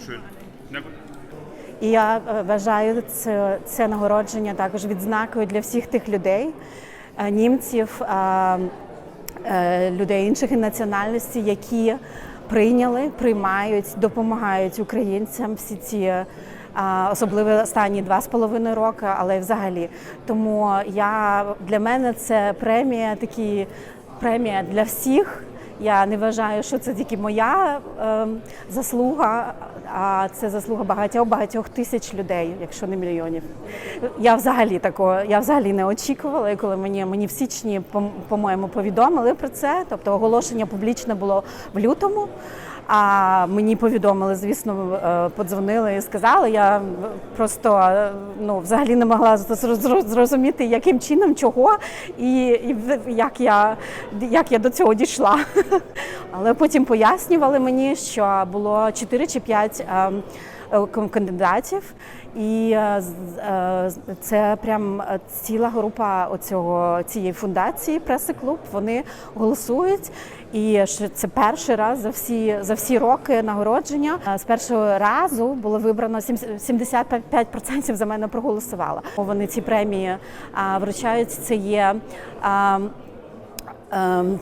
schön. Na gut. І я е, вважаю це, це нагородження також відзнакою для всіх тих людей, е, німців, е, людей інших національностей, які прийняли, приймають, допомагають українцям всі ці. Особливо останні два з половиною роки, але взагалі. Тому я для мене це премія, такі премія для всіх. Я не вважаю, що це тільки моя е, заслуга, а це заслуга багатьох багатьох тисяч людей, якщо не мільйонів. Я взагалі такого, я взагалі не очікувала, коли мені мені в січні, по- по-моєму, повідомили про це. Тобто оголошення публічне було в лютому. А мені повідомили, звісно, е, подзвонили і сказали. Я просто е, ну взагалі не могла зро- зро- зрозуміти, яким чином, чого і, і як я як я до цього дійшла. Але потім пояснювали мені, що було 4 чи 5 кандидатів, і е, е, це прям е, ціла група оцього цієї фундації прес-клуб. Вони голосують. І це перший раз за всі за всі роки нагородження. Е, З першого разу було вибрано 75% за мене проголосувало. Вони ці премії вручають. Це є ем,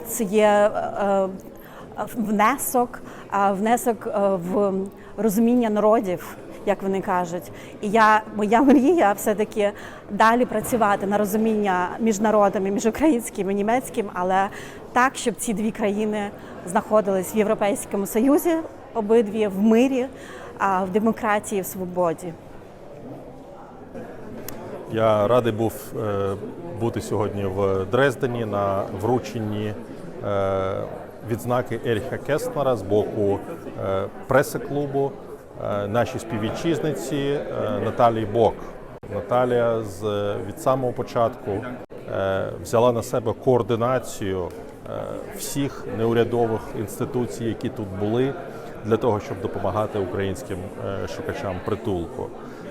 це є е, внесок, а, внесок е, в розуміння народів. Як вони кажуть, і я моя мрія все-таки далі працювати на розуміння між народами, між українським і німецьким, але так, щоб ці дві країни знаходились в Європейському Союзі, обидві в мирі, а в демократії, в свободі. Я радий був е, бути сьогодні в Дрездені на врученні е, відзнаки Еріха Кестнера з боку е, преси-клубу е, нашій співвітчизниці е, Наталії Бок. Наталія з від самого початку взяла на себе координацію всіх неурядових інституцій, які тут були, для того, щоб допомагати українським шукачам притулку.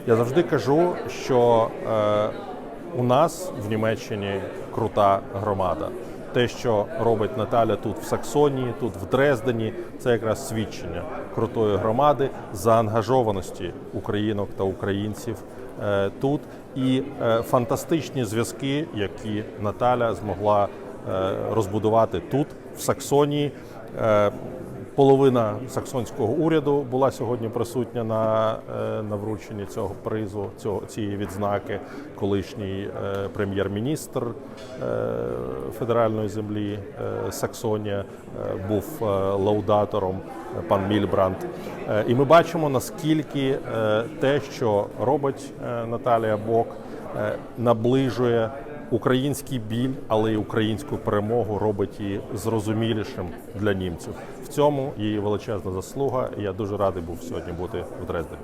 Я завжди кажу, що у нас в Німеччині крута громада. Те, що робить Наталя тут в Саксонії, тут в Дрездені, це якраз свідчення крутої громади, заангажованості українок та українців е, тут і е, фантастичні зв'язки, які Наталя змогла е, розбудувати тут, в Саксонії. Половина саксонського уряду була сьогодні присутня на, е, на врученні цього призу, цього цієї відзнаки. Колишній е, прем'єр-міністр е, федеральної землі Саксонія був лаудатором пан Мільбранд. І ми бачимо наскільки те, що робить Наталія Бок, наближує український біль, але й українську перемогу робить її зрозумілішим для німців. В цьому її величезна заслуга. Я дуже радий був сьогодні бути в Дрездені.